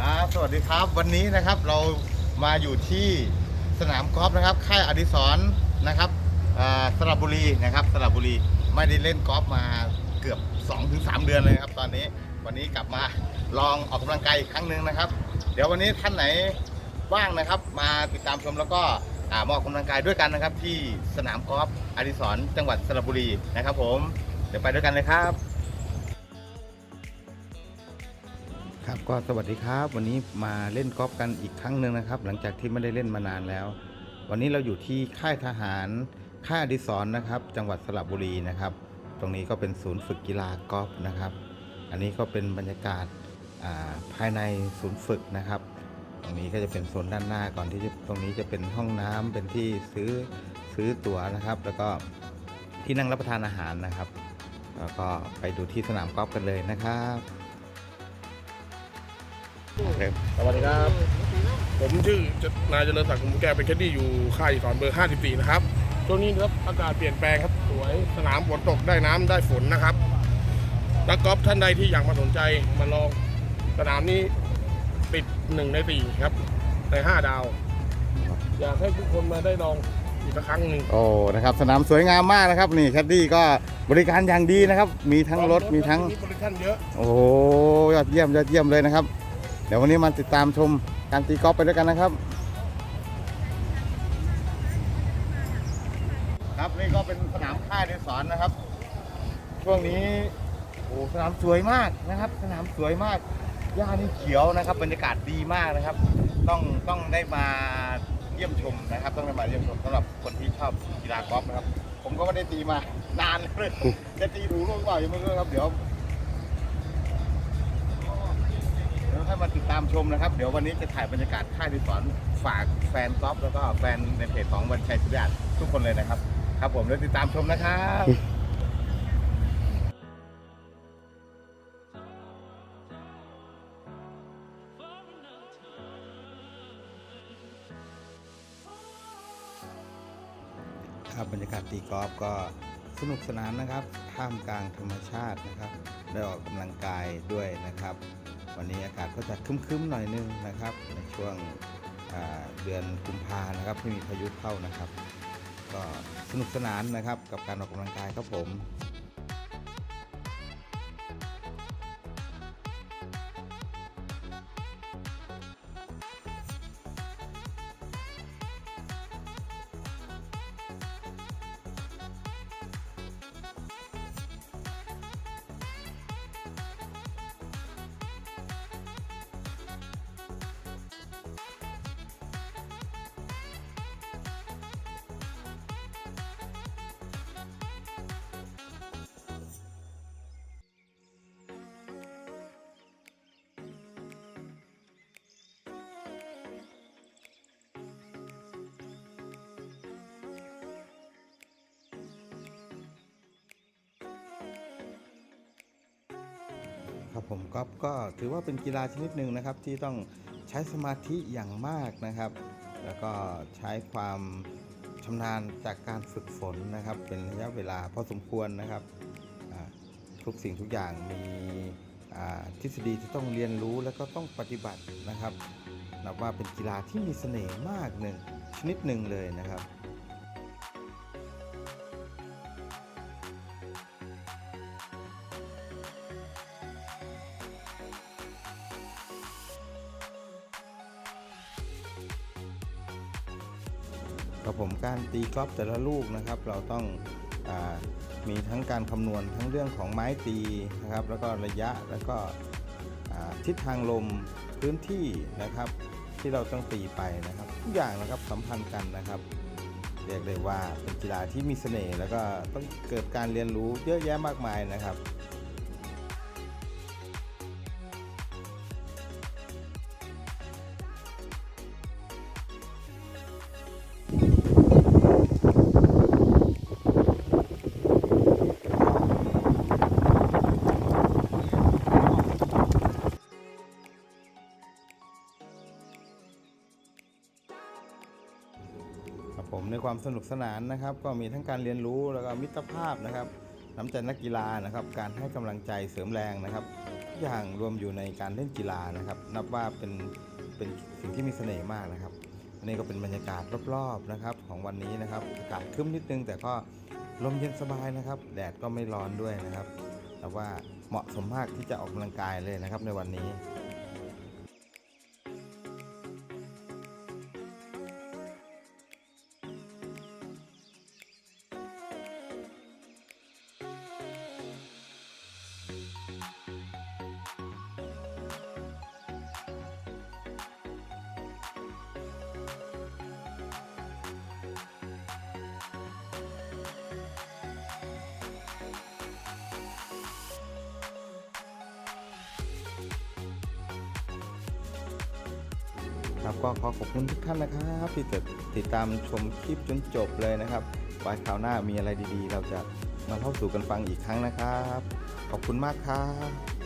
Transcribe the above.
ครับสวัสดีครับวันนี้นะครับเรามาอยู่ที่สนามกอล์ฟนะครับ ค่ายอดิศรนะครับสระบุรีนะครับสระบุรีไม่ได้เล่นกอล์ฟมาเกือบ 2-3 เดือนเลยครับ ตอนนี้วันนี้กลับมาลองออกกำลังกายอีกครั้งหนึ่งนะครับ เดี๋ยววันนี้ท่านไหนว่างนะครับ มาติดตามชมแล้วก็มาออกกำลังกายด้วยกันนะครับ ที่สนามกอล์ฟอดิศรจังหวัดสระบุรีนะครับ ผมเดี๋ยวไปด้วยกันเลยครับ ครับก็สวัสดีครับ วันนี้มาเล่นกอล์ฟกันอีกครั้งหนึ่งนะครับ หลังจากที่ไม่ได้เล่นมานานแล้ว วันนี้เราอยู่ที่ค่ายทหารค่ายอดิศรนะครับ จังหวัดสระบุรีนะครับ ตรงนี้ก็เป็นศูนย์ฝึกกีฬากอล์ฟนะครับ อันนี้ก็เป็นบรรยากาศาภายในศูนย์ฝึกนะครับ ตรงนี้ก็จะเป็นโซนด้านหน้าก่อนที่ตรงนี้จะเป็นห้องน้ำเป็นที่ซื้อซื้อตั๋วนะครับ แล้วก็ที่นั่งรับประทานอาหารนะครับ แล้วก็ไปดูที่สนามกอล์ฟกันเลยนะครับ สวัสดีครับ ผมชื่อนายเจริญศักดิ์กุมแก้วเป็นแคดดี้อยู่ค่ายสอนเบอร์ 54 นะครับช่วงนี้นะครับอากาศเปลี่ยนแปลงครับสวยสนามฝนตกได้น้ำได้ฝนนะครับนักกอล์ฟท่านใดที่อยากมาสนใจมาลองสนามนี้ติดหนึ่งในสี่ครับ ในห้าดาว อยากให้ทุกคนมาได้ลองอีกสักครั้งหนึ่งโอ้นะครับสนามสวยงามมากนะครับ นี่แคดดี้ก็บริการอย่างดีนะครับ มีทั้งรถมีทั้งมีบริการเยอะโอ้โหยอดเยี่ยมยอดเยี่ยมเลยนะครับ เดี๋ยววันนี้มาติดตามชมการตีกอล์ฟไปด้วยกันนะครับ ครับนี่ก็เป็นสนามค่ายในสอนนะครับ ช่วงนี้โอ้สนามสวยมากนะครับ สนามสวยมากหญ้านี่เขียวนะครับ บรรยากาศดีมากนะครับ ต้องต้องได้มาเยี่ยมชมนะครับ ต้องได้มาเยี่ยมชมสำหรับคนที่ชอบกีฬากอล์ฟนะครับ ผมก็ไม่ได้ตีมานานเลยจะตีถูกหรือเปล่ายังไม่รู้ครับเดี๋ยว ให้มาติดตามชมนะครับ เดี๋ยววันนี้จะถ่ายบรรยากาศค่ายที่สอนฝากแฟนกอล์ฟแล้วก็แฟนในเพจของวันชัยสุริยาทุกคนเลยนะครับ ครับผมเดี๋ยวติดตามชมนะครับครับบรรยากาศตีกอล์ฟก็สนุกสนานนะครับ ท่ามกลางธรรมชาตินะครับ ได้ออกกำลังกายด้วยนะครับ วันนี้อากาศก็จะคึ้มๆหน่อยนึงนะครับ ในช่วงเดือนกุมภานะครับที่มีพายุเข้านะครับ ก็สนุกสนานนะครับกับการออกกำลังกายครับผม ครับผมกอล์ฟก็ถือว่าเป็นกีฬาชนิดหนึ่งนะครับ ที่ต้องใช้สมาธิอย่างมากนะครับ แล้วก็ใช้ความชำนาญจากการฝึกฝนนะครับ เป็นระยะเวลาพอสมควรนะครับทุกสิ่งทุกอย่างมีทฤษฎีที่ต้องเรียนรู้แล้วก็ต้องปฏิบัตินะครับนับว่าเป็นกีฬาที่มีเสน่ห์มากหนึ่งชนิดหนึ่งเลยนะครับ กับผมการตีกอล์ฟแต่ละลูกนะครับ เราต้องอมีทั้งการคำนวณทั้งเรื่องของไม้ตีนะครับ แล้วก็ระยะแล้วก็ทิศทางลมพื้นที่นะครับ ที่เราต้องตีไปนะครับ ทุกอย่างนะครับสัมพันธ์กันนะครับเรียกได้ว่าเป็นกีฬาที่มีเสน่ห์แล้วก็ต้องเกิดการเรียนรู้เยอะแยะมากมายนะครับ ผมในความสนุกสนานนะครับ ก็มีทั้งการเรียนรู้แล้วก็มิตรภาพนะครับ น้ำใจนักกีฬานะครับ การให้กำลังใจเสริมแรงนะครับทุกอย่างรวมอยู่ในการเล่นกีฬานะครับ นับว่าเป็นเป็นสิ่งที่มีเสน่ห์มากนะครับ อันนี้ก็เป็นบรรยากาศรอบๆนะครับของวันนี้นะครับอากาศครึ้มนิดนึง แต่ก็ลมเย็นสบายนะครับ แดดก็ไม่ร้อนด้วยนะครับ แต่ว่าเหมาะสมมากที่จะออกกำลังกายเลยนะครับในวันนี้ ครับ ก็ขอขอบคุณทุกท่านนะครับที่ติดติดตามชมคลิปจนจบเลยนะครับไว้คราวหน้ามีอะไรดีๆ เราจะมาเล่าสู่กันฟังอีกครั้งนะครับ ขอบคุณมากครับ